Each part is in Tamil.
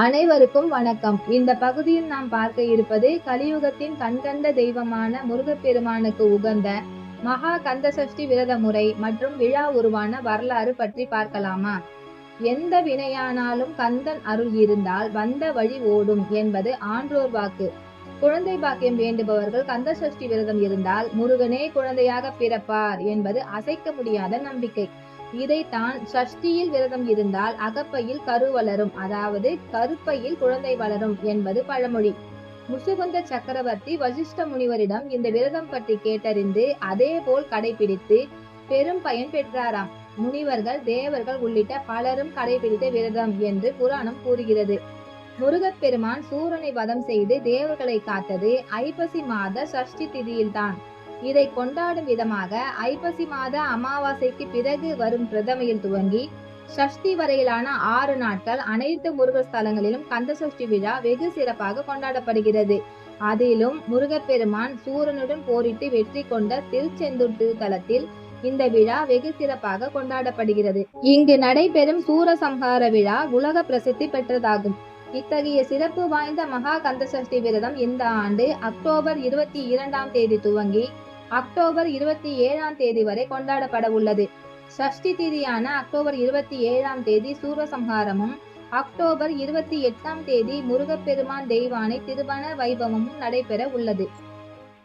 அனைவருக்கும் வணக்கம். இந்த பகுதியில் நாம் பார்க்க இருப்பது கலியுகத்தின் கண்கண்ட தெய்வமான முருகப்பெருமானுக்கு உகந்த மகா கந்த சஷ்டி விரத முறை மற்றும் விழா உருவான வரலாறு பற்றி பார்க்கலாமா? எந்த வினையானாலும் கந்தன் அருள் இருந்தால் வந்த வழி ஓடும் என்பது ஆன்றோர் வாக்கு. குழந்தை பாக்கியம் வேண்டுபவர்கள் கந்த சஷ்டி விரதம் இருந்தால் முருகனே குழந்தையாக பிறப்பார் என்பது அசைக்க முடியாத நம்பிக்கை. இதைத்தான் சஷ்டியில் விரதம் இருந்தால் அகப்பையில் கரு வளரும் அதாவது கருப்பையில் குழந்தை வளரும் என்பது பழமொழி. முசுகுந்த சக்கரவர்த்தி வசிஷ்ட முனிவரிடம் இந்த விரதம் பற்றி கேட்டறிந்து அதே போல் கடைபிடித்து பெரும் பயன் பெற்றாராம். முனிவர்கள் தேவர்கள் உள்ளிட்ட பலரும் கடைபிடித்த விரதம் என்று புராணம் கூறுகிறது. முருகப்பெருமான் சூரனை வதம் செய்து தேவர்களை காத்தது ஐப்பசி மாத சஷ்டி திதியில்தான். இதை கொண்டாடும் விதமாக ஐப்பசி மாத அமாவாசைக்கு பிறகு வரும் பிரதமையில் துவங்கி சஷ்டி வரையிலான ஆறு நாட்கள் அனைத்து முருகர் ஸ்தலங்களிலும் கந்த சஷ்டி விழா வெகு சிறப்பாக கொண்டாடப்படுகிறது. அதிலும் முருகப்பெருமான் சூரனுடன் போரிட்டு வெற்றி கொண்ட திருச்செந்தூர் திருத்தலத்தில் இந்த விழா வெகு சிறப்பாக கொண்டாடப்படுகிறது. இங்கு நடைபெறும் சூரசம்ஹார விழா உலக பிரசித்தி பெற்றதாகும். இத்தகைய சிறப்பு வாய்ந்த மகா கந்த சஷ்டி விரதம் இந்த ஆண்டு அக்டோபர் இருபத்தி இரண்டாம் தேதி துவங்கி அக்டோபர் இருபத்தி ஏழாம் தேதி வரை கொண்டாடப்பட உள்ளது. சஷ்டி திதியான அக்டோபர் இருபத்தி ஏழாம் தேதி சூரசம்ஹாரமும் அக்டோபர் இருபத்தி எட்டாம் தேதி முருகப்பெருமான் தெய்வானை திருவன வைபவமும் நடைபெற உள்ளது.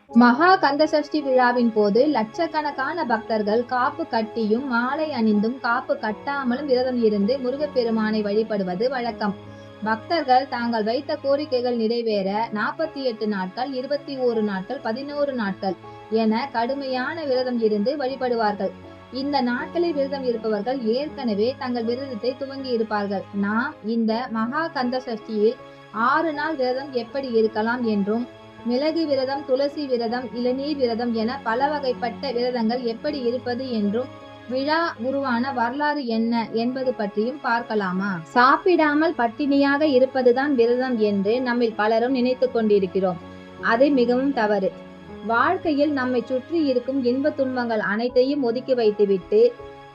மகா கந்த சஷ்டி விழாவின் போது லட்சக்கணக்கான பக்தர்கள் காப்பு கட்டியும் மாலை அணிந்தும் காப்பு கட்டாமலும் விரதம் இருந்து முருகப்பெருமானை வழிபடுவது வழக்கம். பக்தர்கள் தாங்கள் வைத்த கோரிக்கைகள் நிறைவேற நாற்பத்தி எட்டு நாட்கள் இருபத்தி ஓரு நாட்கள் பதினோரு நாட்கள் என கடுமையான விரதம் இருந்து வழிபடுவார்கள். இந்த நாட்களில் விரதம் இருப்பவர்கள் ஏற்கனவே தங்கள் விரதத்தை துவங்கி இருப்பார்கள். நாம் இந்த மகா கந்த சஷ்டியில் ஆறு நாள் விரதம் எப்படி இருக்கலாம் என்றும் மிளகு விரதம் துளசி விரதம் இளநீர் விரதம் என பல வகைப்பட்ட விரதங்கள் எப்படி இருப்பது என்றும் விழா உருவான வரலாறு என்ன என்பது பற்றியும் பார்க்கலாமா? சாப்பிடாமல் பட்டினியாக இருப்பதுதான் விரதம் என்று நம்மில் பலரும் நினைத்து கொண்டிருக்கிறோம். அது மிகவும் தவறு. வாழ்க்கையில் நம்மை சுற்றி இருக்கும் இன்ப துன்பங்கள் அனைத்தையும் ஒதுக்கி வைத்துவிட்டு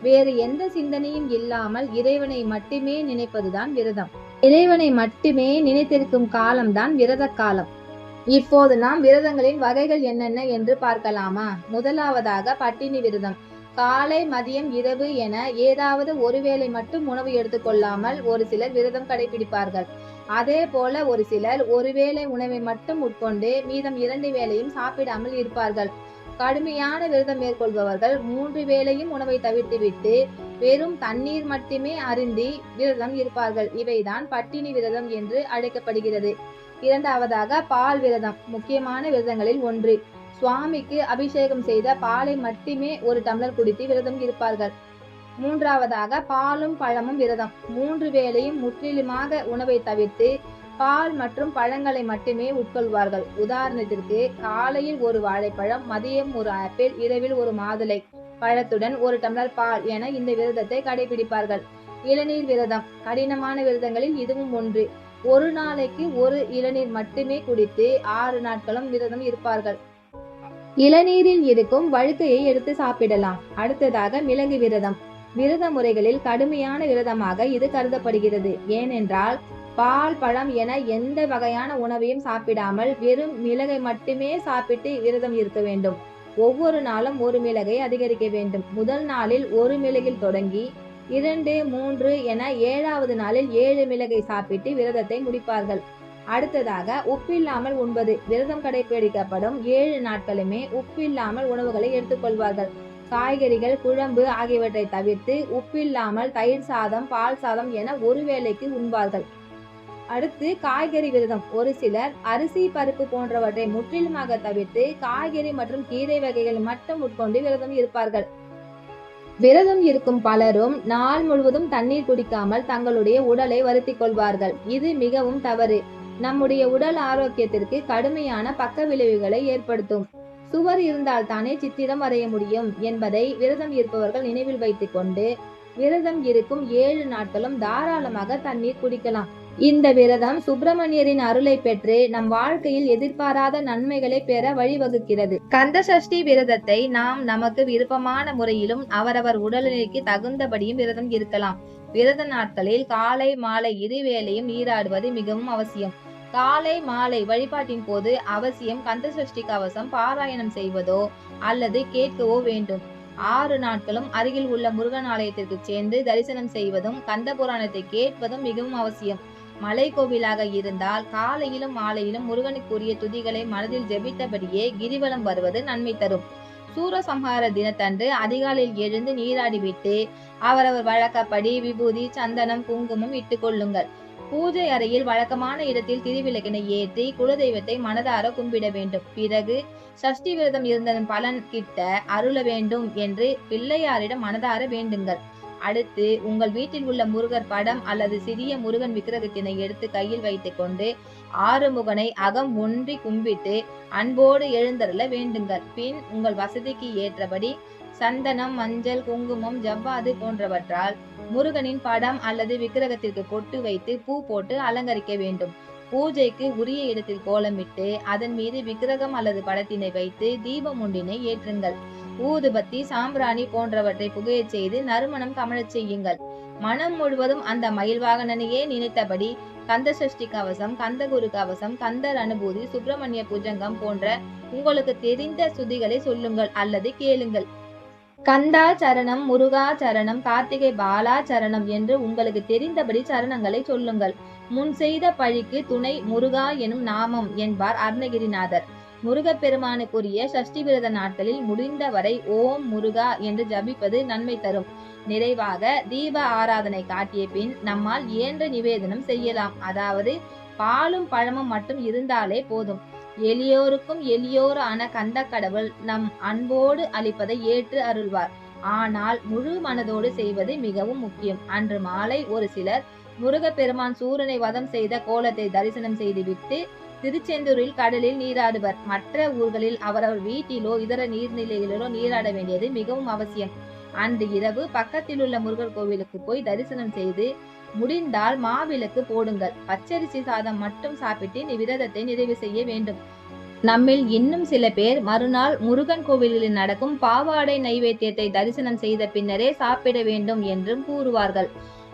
வேறு எந்த சிந்தனையும் இல்லாமல் இறைவனை மட்டுமே நினைப்பதுதான் விரதம். இறைவனை மட்டுமே நினைத்திருக்கும் காலம்தான் விரத காலம். இப்போது நாம் விரதங்களின் வகைகள் என்னென்ன என்று பார்க்கலாமா? முதலாவதாக பட்டினி விரதம். காலை மதியம் இரவு என ஏதாவது ஒருவேளை மட்டும் உணவு எடுத்துக்கொள்ளாமல் ஒரு சிலர் விரதம் கடைபிடிப்பார்கள். அதே போல ஒரு சிலர் ஒருவேளை உணவை மட்டும் உட்கொண்டு மீதம் இரண்டு வேளையும் சாப்பிடாமல் இருப்பார்கள். கடுமையான விரதம் மேற்கொள்பவர்கள் மூன்று வேளையும் உணவை தவிர்த்துவிட்டு வெறும் தண்ணீர் மட்டுமே அருந்தி விரதம் இருப்பார்கள். இவைதான் பட்டினி விரதம் என்று அழைக்கப்படுகிறது. இரண்டாவதாக பால் விரதம் முக்கியமான விரதங்களில் ஒன்று. சுவாமிக்கு அபிஷேகம் செய்த பாலை மட்டுமே ஒரு டம்ளர் குடித்து விரதம் இருப்பார்கள். மூன்றாவதாக பாலும் பழமும் விரதம். மூன்று வேளையும் முற்றிலுமாக உணவை தவிர்த்து பால் மற்றும் பழங்களை மட்டுமே உட்கொள்வார்கள். உதாரணத்திற்கு காலையில் ஒரு வாழைப்பழம் மதியம் ஒரு ஆப்பிள் இரவில் ஒரு மாதுளை பழத்துடன் ஒரு டம்ளர் பால் என இந்த விரதத்தை கடைபிடிப்பார்கள். இளநீர் விரதம். கடினமான விரதங்களில் இதுவும் ஒன்று. ஒரு நாளைக்கு ஒரு இளநீர் மட்டுமே குடித்து ஆறு நாட்களும் விரதம் இருப்பார்கள். இளநீரில் இருக்கும் வழுக்கையை எடுத்து சாப்பிடலாம். அடுத்ததாக மிளகு விரதம். விரத முறைகளில் கடுமையான விரதமாக இது கருதப்படுகிறது. ஏனென்றால் பால் பழம் என எந்த வகையான உணவையும் சாப்பிடாமல் வெறும் மிளகை மட்டுமே சாப்பிட்டு விரதம் இருக்க வேண்டும். ஒவ்வொரு நாளும் ஒரு மிளகை அதிகரிக்க வேண்டும். முதல் நாளில் ஒரு மிளகில் தொடங்கி இரண்டு மூன்று என ஏழாவது நாளில் ஏழு மிளகை சாப்பிட்டு விரதத்தை முடிப்பார்கள். அடுத்ததாக உப்பில்லாமல் உண்பது. விரதம் கடைபிடிக்கப்படும் ஏழு நாட்களுமே உப்பில்லாமல் உணவுகளை எடுத்துக்கொள்வார்கள். காய்கறிகள் குழம்பு ஆகியவற்றை தவிர்த்து உப்பில்லாமல் தயிர் சாதம் பால் சாதம் என ஒரு வேளைக்கு உண்பார்கள். அடுத்து காய்கறி விரதம். ஒரு சிலர் அரிசி பருப்பு போன்றவற்றை முற்றிலுமாக தவிர்த்து காய்கறி மற்றும் கீரை வகைகள் மட்டும் உட்கொண்டு விரதம் இருப்பார்கள். விரதம் இருக்கும் பலரும் நாள் முழுவதும் தண்ணீர் குடிக்காமல் தங்களுடைய உடலை வருத்திக் கொள்வார்கள். இது மிகவும் தவறு. நம்முடைய உடல் ஆரோக்கியத்திற்கு கடுமையான பக்க விளைவுகளை ஏற்படுத்தும். சுவர் இருந்தால் தானே சித்திரம் வரைய முடியும் என்பதை விரதம் இருப்பவர்கள் நினைவில் வைத்துக் கொண்டு விரதம் இருக்கும் ஏழு நாட்களும் தாராளமாக தண்ணீர் குடிக்கலாம். இந்த விரதம் சுப்பிரமணியரின் அருளை பெற்று நம் வாழ்க்கையில் எதிர்பாராத நன்மைகளை பெற வழிவகுக்கிறது. கந்த சஷ்டி விரதத்தை நாம் நமக்கு விருப்பமான முறையிலும் அவரவர் உடல்நிலைக்கு தகுந்தபடியும் விரதம் இருக்கலாம். விரத நாட்களில் காலை மாலை இருவேளையும் நீராடுவது மிகவும் அவசியம். காலை மாலை வழிபாட்டின் போது அவசியம் கந்த சஷ்டி கவசம் பாராயணம் செய்வதோ அல்லது கேட்கவோ வேண்டும். ஆறு நாட்களும் அருகில் உள்ள முருகன் ஆலயத்திற்கு சேர்ந்து தரிசனம் செய்வதும் கந்த புராணத்தை கேட்பதும் மிகவும் அவசியம். மலை கோவிலாக இருந்தால் காலையிலும் மாலையிலும் முருகனுக்குரிய துதிகளை மனதில் ஜெபித்தபடியே கிரிவலம் வருவது நன்மை தரும். சூரசம்ஹார தினத்தன்று அதிகாலையில் எழுந்து நீராடிவிட்டு அவரவர் வழக்கப்படி விபூதி சந்தனம் குங்குமம் இட்டுக் கொள்ளுங்கள். பூஜை அறையில் வழக்கமான இடத்தில் திருவிளக்கினை ஏற்றி குலதெய்வத்தை மனதார கும்பிட வேண்டும். பிறகு சஷ்டி விரதம் இருந்ததன் பலன் கிட்ட அருள வேண்டும் என்று பிள்ளையாரிடம் மனதார வேண்டுங்கள். அடுத்து உங்கள் வீட்டில் உள்ள முருகர் படம் அல்லது சிறிய முருகன் விக்கிரகத்தினை எடுத்து கையில் வைத்துக் கொண்டு ஆறுமுகனை அகம் ஒன்றி கும்பிட்டு அன்போடு எழுந்தருள வேண்டுங்கள். பின் உங்கள் வசதிக்கு ஏற்றபடி சந்தனம் மஞ்சள் குங்குமம் ஜவ்வாது போன்றவற்றால் முருகனின் படம் அல்லது விக்கிரகத்திற்கு பொட்டு வைத்து பூ போட்டு அலங்கரிக்க வேண்டும். பூஜைக்கு உரிய இடத்தில் கோலமிட்டு அதன் மீது விக்கிரகம் அல்லது படத்தினை வைத்து தீபம் ஒன்றினை ஏற்றுங்கள். ஊதுபத்தி சாம்பிராணி போன்றவற்றை புகையச் செய்து நறுமணம் கமழச் செய்யுங்கள். மனம் முழுவதும் அந்த மயில்வாகனனையே நினைத்தபடி கந்த சஷ்டி கவசம் கந்தகுரு கவசம் கந்தர் அனுபூதி சுப்பிரமணிய புஜங்கம் போன்ற உங்களுக்கு தெரிந்த சுதிகளை சொல்லுங்கள் அல்லது கேளுங்கள். கந்தா சரணம் முருகா சரணம் கார்த்திகை பாலா சரணம் என்று உங்களுக்கு தெரிந்தபடி சரணங்களை சொல்லுங்கள். முன் செய்த பழிக்கு துணை முருகா எனும் நாமம் என்பார் அருணகிரிநாதர். முருகப்பெருமானுக்குரிய சஷ்டி விரத நாட்களில் முடிந்தவரை ஓம் முருகா என்று ஜபிப்பது நன்மை தரும். நிறைவாக தீப ஆராதனை காட்டிய பின் நம்மால் இயன்ற நிவேதனம் செய்யலாம். அதாவது பாலும் பழமும் மட்டும் இருந்தாலே போதும். எளியோருக்கும் எளியோரான கந்த கடவுள் நம் அன்போடு அளிப்பதை ஏற்று அருள்வார். ஆனால் முழு மனதோடு செய்வது மிகவும் முக்கியம். அன்று மாலை ஒரு சிலர் முருகப்பெருமான் சூரனை வதம் செய்த கோலத்தை தரிசனம் செய்துவிட்டு திருச்செந்தூரில் கடலில் நீராடுவர். மற்ற ஊர்களில் அவரவர் வீட்டிலோ இதர நீர்நிலைகளிலோ நீராட வேண்டியது மிகவும் அவசியம். அன்று இரவு பக்கத்தில் உள்ள முருகர் கோவிலுக்கு போய் தரிசனம் செய்து முடிந்தால் மாவிளக்கு போடுங்கள். பச்சரிசி சாதம் மட்டும் சாப்பிட்டு விரதத்தை நிறைவு செய்ய வேண்டும். நம்மில் இன்னும் சில பேர் மறுநாள் முருகன் கோவிலில் நடக்கும் பாவாடை நைவேத்தியத்தை தரிசனம் செய்த பின்னரே சாப்பிட வேண்டும் என்றும் கூறுவார்கள்.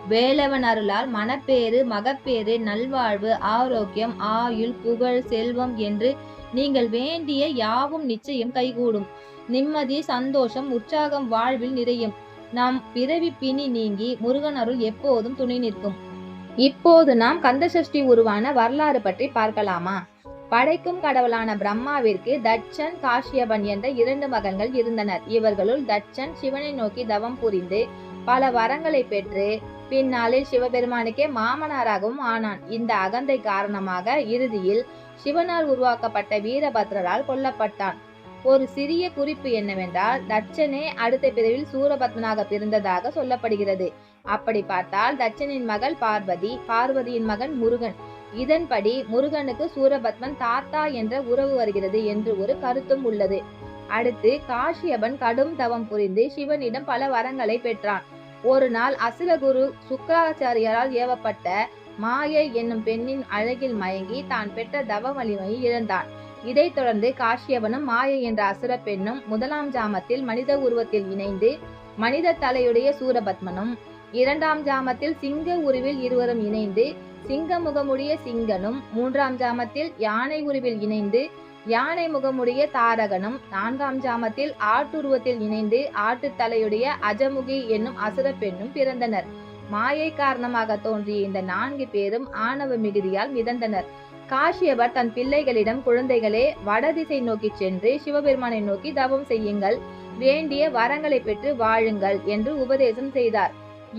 வேலவன் அருளால் மனப்பேறு மகப்பேறு நல்வாழ்வு ஆரோக்கியம் ஆயுள் புகழ் செல்வம் என்று நீங்கள் வேண்டிய யாவும் நிச்சயம் கைகூடும். நிம்மதி சந்தோஷம் உற்சாகம் வாழ்வில் நிறையும். நாம் பிறவி பிணி நீங்கி முருகன் அருள் எப்போதும் துணை நிற்கும். இப்போது நாம் கந்தசஷ்டி உருவான வரலாறு பற்றி பார்க்கலாமா? படைக்கும் கடவுளான பிரம்மாவிற்கு தட்சன் காஷ்யபன் என்ற இரண்டு மகன்கள் இருந்தனர். இவர்களுள் தட்சன் சிவனை நோக்கி தவம் புரிந்து பல வரங்களை பெற்று பின்னாளில் சிவபெருமானுக்கே மாமனாராகவும் ஆனான். இந்த அகந்தை காரணமாக இறுதியில் சிவனால் உருவாக்கப்பட்ட வீரபத்ரரால் கொல்லப்பட்டான். ஒரு சிறிய குறிப்பு என்னவென்றால் தட்சனே அடுத்த பிரிவில் சூரபத்மனாக பிறந்ததாக சொல்லப்படுகிறது. அப்படி பார்த்தால் தட்சனின் மகள் பார்வதி பார்வதியின் மகன் முருகன். இதன்படி முருகனுக்கு சூரபத்மன் தாத்தா என்ற உறவு வருகிறது என்று ஒரு கருத்தும் உள்ளது. அடுத்து காஷ்யபன் கடும் தவம் புரிந்து சிவனிடம் பல வரங்களை பெற்றான். ஒரு நாள் அசுரகுரு சுக்கராச்சாரியாரால் ஏவப்பட்ட மாயை என்னும் பெண்ணின் அழகில் மயங்கி தான் பெற்ற தவ வலிமையை இழந்தான். இதைத் தொடர்ந்து காஷ்யவனும் மாயை என்ற அசுர பெண்ணும் முதலாம் ஜாமத்தில் மனித உருவத்தில் இணைந்து மனித தலையுடைய சூரபத்மனும் இரண்டாம் ஜாமத்தில் சிங்க உருவில் இருவரும் இணைந்து சிங்க முகமுடைய சிங்கனும் மூன்றாம் ஜாமத்தில் யானை உருவில் இணைந்து யானை முகமுடைய தாரகனும் நான்காம் ஜாமத்தில் ஆட்டுருவத்தில் இணைந்து ஆட்டு தலையுடைய அஜமுகி என்னும் அசுர பெண்ணும் பிறந்தனர். மாயை காரணமாக தோன்றிய இந்த நான்கு பேரும் ஆணவ மிகுதியால் மிதந்தனர். காஷ்யபர் தன் பிள்ளைகளிடம் குழந்தைகளே வடதிசை நோக்கி சென்று சிவபெருமானை நோக்கி தவம் செய்யுங்கள் வேண்டிய வரங்களை பெற்று வாழுங்கள் என்று உபதேசம் செய்தார்.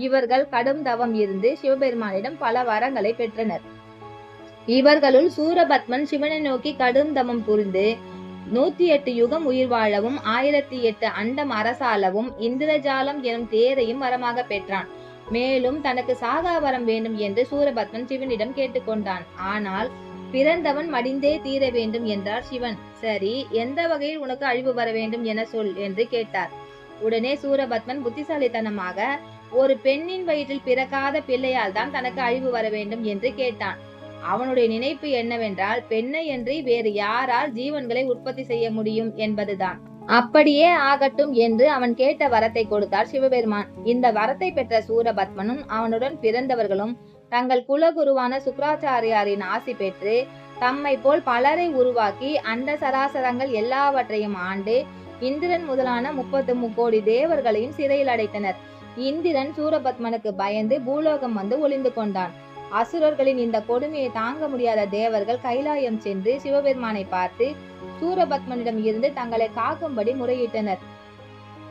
இவர்கள் கடும் தவம் இருந்து சிவபெருமானிடம் பல வரங்களை பெற்றனர். இவர்களுள் சூரபத்மன் சிவனை நோக்கி கடும் தவம் புரிந்து நூத்தி எட்டு யுகம் உயிர் வாழவும் ஆயிரத்தி எட்டு அண்டம் அரசாலவும் இந்திரஜாலம் எனும் தேரையும் வரமாக பெற்றான். மேலும் தனக்கு சாகா வரம் வேண்டும் என்று சூரபத்மன் சிவனிடம் கேட்டுக்கொண்டான். ஆனால் பிறந்தவன் மடிந்தே தீர வேண்டும் என்றார் சிவன். சரி எந்த வகையில் உனக்கு அழிவு வர வேண்டும் என சொல் என்று கேட்டார். உடனே சூரபத்மன் புத்திசாலித்தனமாக ஒரு பெண்ணின் வயிற்றில் பிறக்காத பிள்ளையால் தான் தனக்கு அழிவு வர வேண்டும் என்று கேட்டான். அவனுடைய நினைப்பு என்னவென்றால் பெண்ணை என்று வேறு யாரால் ஜீவன்களை உற்பத்தி செய்ய முடியும் என்பதுதான். அப்படியே ஆகட்டும் என்று அவன் கேட்ட வரத்தை கொடுத்தார் சிவபெருமான். இந்த வரத்தை பெற்ற சூரபத்மனும் அவனுடன் பிறந்தவர்களும் தங்கள் குலகுருவான சுக்ராச்சாரியாரின் ஆசி பெற்று தம்மை போல் பலரை உருவாக்கி அண்ட சராசரங்கள் எல்லாவற்றையும் ஆண்டு இந்திரன் முதலான முப்பத்து முக்கோடி தேவர்களையும் சிறையில் அடைத்தனர். இந்திரன் சூரபத்மனுக்கு பயந்து பூலோகம் வந்து ஒளிந்து கொண்டான். அசுரர்களின் இந்த கொடுமையை தாங்க முடியாத தேவர்கள் கைலாயம் சென்று சிவபெருமானை பார்த்து சூரபத்மனிடம் இருந்து தங்களை காக்கும்படி முறையிட்டனர்.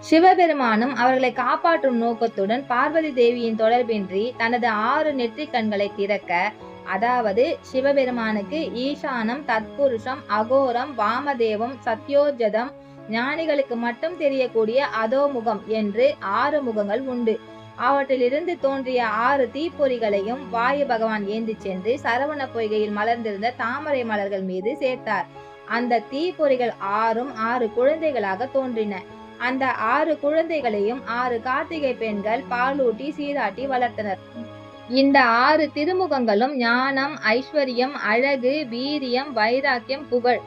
சிவபெருமானும் அவர்களை காப்பாற்றும் நோக்கத்துடன் பார்வதி தேவியின் தொடர்பின்றி தனது ஆறு நெற்றி கண்களை திறக்க அதாவது சிவபெருமானுக்கு ஈசானம் தத்புருஷம் அகோரம் வாமதேவம் சத்யோஜதம் ஞானிகளுக்கு மட்டும் தெரியக்கூடிய அதோமுகம் என்று ஆறு முகங்கள் உண்டு. அவற்றிலிருந்து தோன்றிய ஆறு தீப்பொறிகளையும் வாயு பகவான் ஏந்தி சென்று சரவண பொய்கையில் மலர்ந்திருந்த தாமரை மலர்கள் மீது சேர்த்தார். அந்த தீப்பொறிகள் ஆறும் ஆறு குழந்தைகளாக தோன்றின. அந்த ஆறு குழந்தைகளையும் ஆறு கார்த்திகை பெண்கள் பாலூட்டி சீராட்டி வளர்த்தனர். இந்த ஆறு திருமுகங்களும் ஞானம் ஐஸ்வர்யம் அழகு வீரியம் வைராக்கியம் புகழ்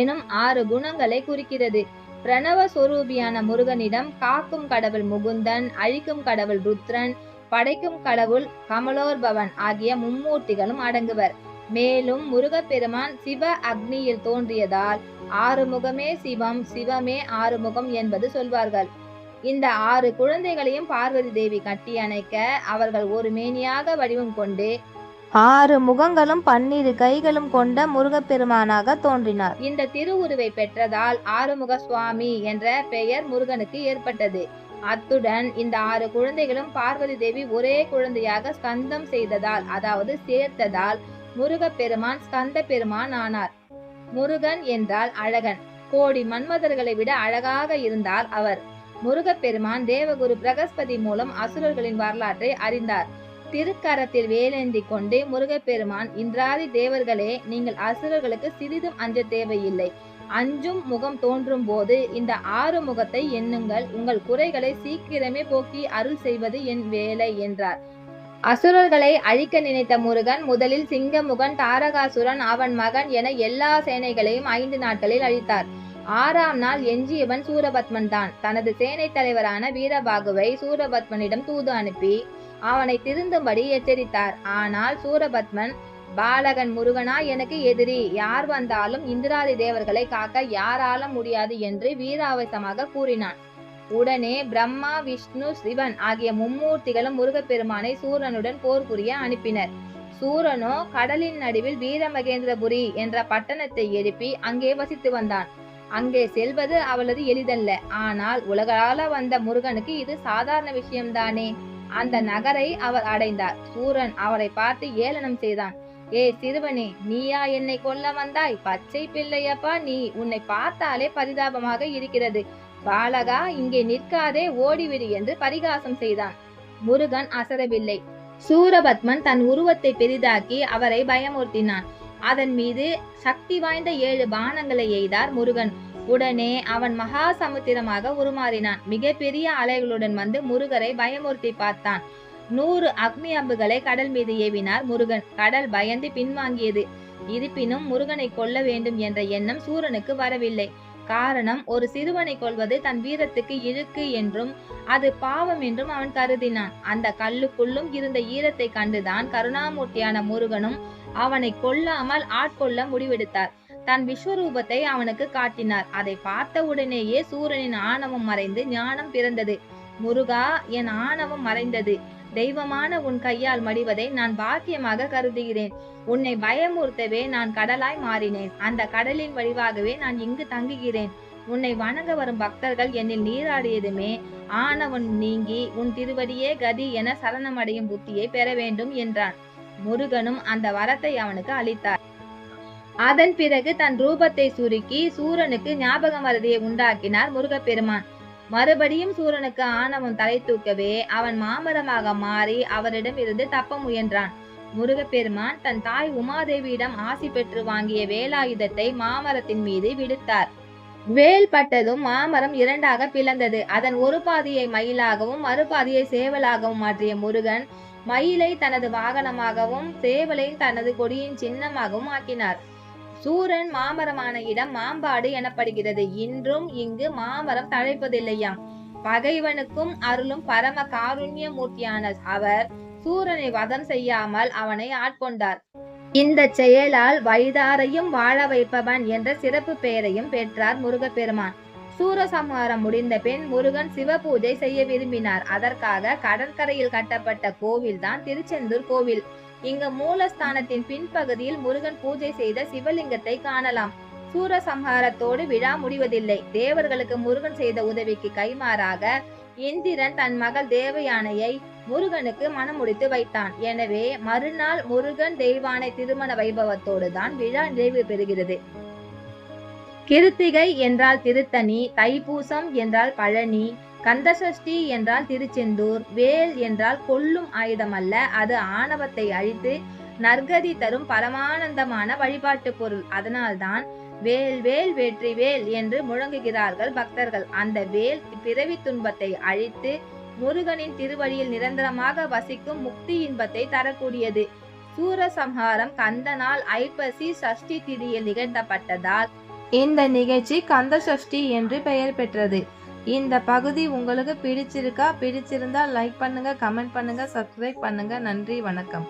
எனும் ஆறு குணங்களை குறிக்கிறது. பிரணவ சொரூபியான முருகனிடம் காக்கும் கடவுள் முகுந்தன் அழிக்கும் கடவுள் ருத்ரன் படைக்கும் கடவுள் கமலோர்பவன் ஆகிய மும்மூர்த்திகளும் அடங்குவர். மேலும் முருகப்பெருமான் சிவ அக்னியில் தோன்றியதால் ஆறுமுகமே சிவம் சிவமே ஆறுமுகம் என்பது சொல்வார்கள். இந்த ஆறு குழந்தைகளையும் பார்வதி தேவி கட்டி அணைக்க அவர்கள் ஒரு மேனியாக வடிவம் கொண்டு ஆறு முகங்களும் பன்னிரு கைகளும் கொண்ட முருகப்பெருமானாக தோன்றினார். இந்த திருவுருவை பெற்றதால் ஆறுமுக சுவாமி என்ற பெயர் முருகனுக்கு ஏற்பட்டது. அத்துடன் இந்த ஆறு குழந்தைகளும் பார்வதி தேவி ஒரே குழந்தையாக ஸ்கந்தம் செய்ததால் அதாவது சேர்த்ததால் முருகப்பெருமான் ஸ்கந்த பெருமான் ஆனார். முருகன் என்றால் அழகன். கோடி மன்மதர்களை விட அழகாக இருந்தார் அவர். முருகப்பெருமான் தேவகுரு பிரகஸ்பதி மூலம் அசுரர்களின் வரலாற்றை அறிந்தார். திருக்கரத்தில் வேலேந்தி கொண்டு முருகப்பெருமான் இன்றாதி தேவர்களே நீங்கள் அசுரர்களுக்கு சிறிதும் அஞ்ச தேவையில்லை. அஞ்சும் முகம் தோன்றும் போது இந்த ஆறு முகத்தை எண்ணுங்கள். உங்கள் குறைகளை சீக்கிரமே போக்கி அருள் செய்வது என் வேலை என்றார். அசுரர்களை அழிக்க நினைத்த முருகன் முதலில் சிங்கமுகன் தாரகாசுரன் அவன் மகன் என எல்லா சேனைகளையும் ஐந்து நாட்களில் அழித்தார். ஆறாம் நாள் எஞ்சியவன் சூரபத்மன் தான். தனது சேனை தலைவரான வீரபாகுவை சூரபத்மனிடம் தூது அனுப்பி அவனை திருந்தும்படி எச்சரித்தார். ஆனால் சூரபத்மன் பாலகன் முருகனா? எனக்கு எதிரி. யார் வந்தாலும் இந்திராதி தேவர்களை காக்க யாராலும் முடியாது என்று வீராவேசமாக கூறினான். உடனே பிரம்மா விஷ்ணு சிவன் ஆகிய மும்மூர்த்திகளும் முருகப்பெருமானை சூரனுடன் போர் புரிய அனுப்பினர். சூரனோ கடலின் நடுவில் வீரமகேந்திரபுரி என்ற பட்டணத்தை எழுப்பி அங்கே வசித்து வந்தான். அங்கே செல்வது அவளது எளிதல்ல. ஆனால் உலகால வந்த முருகனுக்கு இது சாதாரண விஷயம்தானே? அந்த நகரை அவர் அடைந்தார். சூரன் அவரை பார்த்து ஏளனம் செய்தான். ஏ சிறுவனே நீயா என்னை கொல்ல வந்தாய்? பச்சை பிள்ளையப்பா நீ உன்னை பார்த்தாலே பரிதாபமாக இருக்கிறது. பாலகா இங்கே நிற்காதே ஓடிவிடு என்று பரிகாசம் செய்தான். முருகன் அசரவில்லை. சூரபத்மன் தன் உருவத்தை பெரிதாக்கி அவரை பயமுறுத்தினான். அதன் மீது சக்தி வாய்ந்த ஏழு பானங்களை எய்தார் முருகன். உடனே அவன் மகா சமுத்திரமாக உருமாறினான். மிக பெரிய அலைகளுடன் வந்து முருகரை பயமுறுத்தி பார்த்தான். நூறு அக்னி அம்புகளை கடல் மீது ஏவினார் முருகன். கடல் பயந்து பின்வாங்கியது. இருப்பினும் முருகனை கொல்ல வேண்டும் என்ற எண்ணம் சூரனுக்கு வரவில்லை. காரணம் ஒரு சிறுவனை கொள்வது தன் வீரத்துக்கு இழுக்கு என்றும் அது பாவம் என்றும் அவன் கருதினான். அந்த கல்லுக்குள்ளும் இருந்த ஈரத்தை கண்டுதான் கருணாமூர்த்தியான முருகனும் அவனை கொல்லாமல் ஆட்கொள்ள முடிவெடுத்தார். தன் விஸ்வரூபத்தை அவனுக்கு காட்டினார். அதை பார்த்த உடனேயே சூரனின் ஆணவம் மறைந்து ஞானம் பிறந்தது. முருகா என் ஆணவம் மறைந்தது. தெய்வமான உன் கையால் மடிவதை நான் பாக்கியமாக கருதுகிறேன். உன்னை பயமுறுத்தவே நான் கடலாய் மாறினேன். அந்த கடலின் வழிவாகவே நான் இங்கு தங்குகிறேன். உன்னை வணங்க வரும் பக்தர்கள் என்னில் நீராடியதுமே. ஆனவன் நீங்கி உன் திருவடியே கதி என சரணமடையும் புத்தியை பெற வேண்டும் என்றான். முருகனும் அந்த வரத்தை அவனுக்கு அளித்தார். அதன் பிறகு தன் ரூபத்தை சுருக்கி சூரனுக்கு ஞாபகம் வரதியை உண்டாக்கினார் முருகப்பெருமான். மறுபடியும் சூரனுக்கு ஆணவம் தலை தூக்கவே அவன் மாமரமாக மாறி அவரிடம் இருந்து தப்ப முயன்றான். முருகப்பெருமான் தன் தாய் உமாதேவியிடம் ஆசி பெற்று வாங்கிய வேலாயுதத்தை மாமரத்தின் மீது விடுத்தார். வேல் பட்டதும் மாமரம் இரண்டாக பிளந்தது. அதன் ஒரு பாதியை மயிலாகவும் மறுபாதியை சேவலாகவும் மாற்றிய முருகன் மயிலை தனது வாகனமாகவும் சேவலை தனது கொடியின் சின்னமாகவும் ஆக்கினார். சூரன் மாமரமான இடம் மாம்பாடு எனப்படுகிறது. இன்றும் இங்கு மாமரம் தழைப்பதில்லையாம். பகைவனுக்கும் அருளும் பரம காருண்ய மூர்த்தியான அவர் சூரனை வதம் செய்யாமல் அவனை ஆட்கொண்டார். இந்த செயலால் வைதாரையும் வாழ வைப்பவன் என்ற சிறப்பு பெயரையும் பெற்றார் முருகப்பெருமான். சூரசம்ஹாரம் முடிந்த பின் முருகன் சிவபூஜை செய்ய விரும்பினார். அதற்காக கடற்கரையில் கட்டப்பட்ட கோவில்தான் திருச்செந்தூர் கோவில். இங்கு மூலஸ்தானத்தின் பின்பகுதியில் முருகன் பூஜை செய்த சிவலிங்கத்தை காணலாம். சூரசம்ஹாரத்தோடு விழா முடிவதில்லை. தேவர்களுக்கு முருகன் செய்த உதவிக்கு கைமாறாக இந்திரன் தன் மகள் தேவயானையை முருகனுக்கு மணமுடித்து வைத்தான். எனவே மறுநாள் முருகன் தெய்வானை திருமண வைபவத்தோடு தான் விழா நிறைவு பெறுகிறது. கிருத்திகை என்றால் திருத்தணி தைப்பூசம் என்றால் பழனி கந்தசஷ்டி என்றால் திருச்செந்தூர் வேல் என்றால் கொல்லும் ஆயுதம் அல்ல அது ஆணவத்தை அழித்து நற்கதி தரும் பரமானந்தமான வழிபாட்டு பொருள். அதனால்தான் வேல் வேல் வெற்றி வேல் என்று முழங்குகிறார்கள் பக்தர்கள். அந்த வேல் பிறவி துன்பத்தை அழித்து முருகனின் திருவழியில் நிரந்தரமாக வசிக்கும் முக்தி இன்பத்தை தரக்கூடியது. சூரசம்ஹாரம் கந்தனால் ஐப்பசி சஷ்டி திதியில் நிகழ்த்தப்பட்டதால் இந்த நிகழ்ச்சி கந்த சஷ்டி என்று பெயர் பெற்றது. இந்த பகுதி உங்களுக்கு பிடிச்சிருக்கா பிடிச்சிருந்தா லைக் பண்ணுங்க கமெண்ட் பண்ணுங்க சப்ஸ்கிரைப் பண்ணுங்க. நன்றி வணக்கம்.